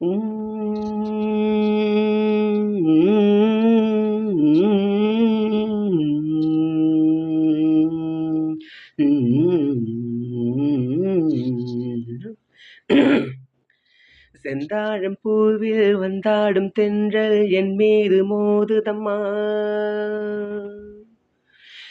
செந்தாழம் பூவில் வந்தாடும் தென்றல் என் மீது மோதுதம்மா.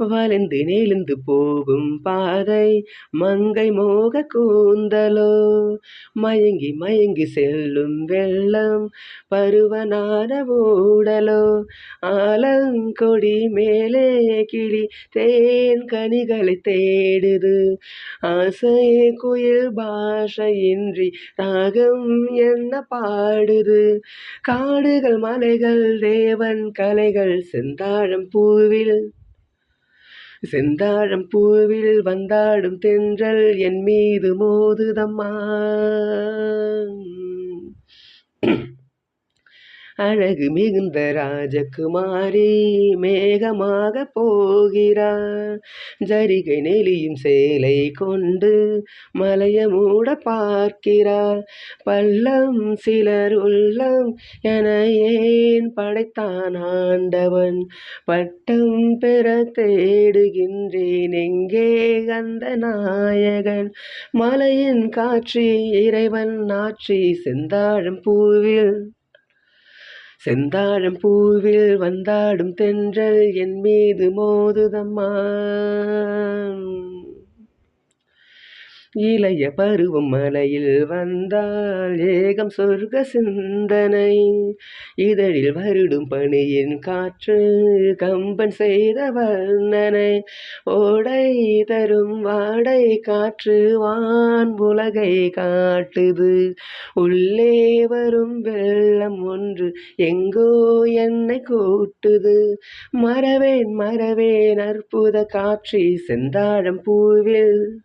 வளைந்து நெளிந்து போகும் பாதை மங்கை மோக கூந்தலோ மயங்கி மயங்கி செல்லும் வெள்ளம் பருவனான ஊடலோ ஆலங்கொடி மேலே கிளி தேன் கனிகளை தேடுது ஆசையே குயில் பாஷையின்றி ராகம் என்ன பாடுது காடுகள் மலைகள் தேவன் கலைகள் செந்தாழம் பூவில் செந்தாழம் பூவில் வந்தாடும் தென்றல் என் மீது மோதுதம்மா. அழகு மிகுந்த ராஜகுமாரி மேகமாக போகிறார். ஜரிகை நெலியும் சேலை கொண்டு மலைய மூட பார்க்கிறார். பள்ளம் சிலர் உள்ளம் என ஏன் படைத்தான் ஆண்டவன்? பட்டம் பெற தேடுகின்றேன் எங்கே அந்த நாயகன்? மலையின் காட்சி இறைவன் ஆட்சி செந்தாழம் பூவில் செந்தாழம் பூவில் வந்தாடும் தென்றல் என் மீது மோதுதம்மா. இளைய பருவம் மலையில் வந்தால் ஏகம் சொர்க்க சிந்தனை. இதழில் வருடும் பணியின் காற்று கம்பன் செய்த வர்ணனை. ஓடை தரும் வாடை காற்று வான் உலகை காட்டுது. உள்ளே வரும் வெள்ளம் ஒன்று எங்கோ என்னை கூட்டுது. மறவேன் மறவேன் அற்புத காட்சி செந்தாழம் பூவில்.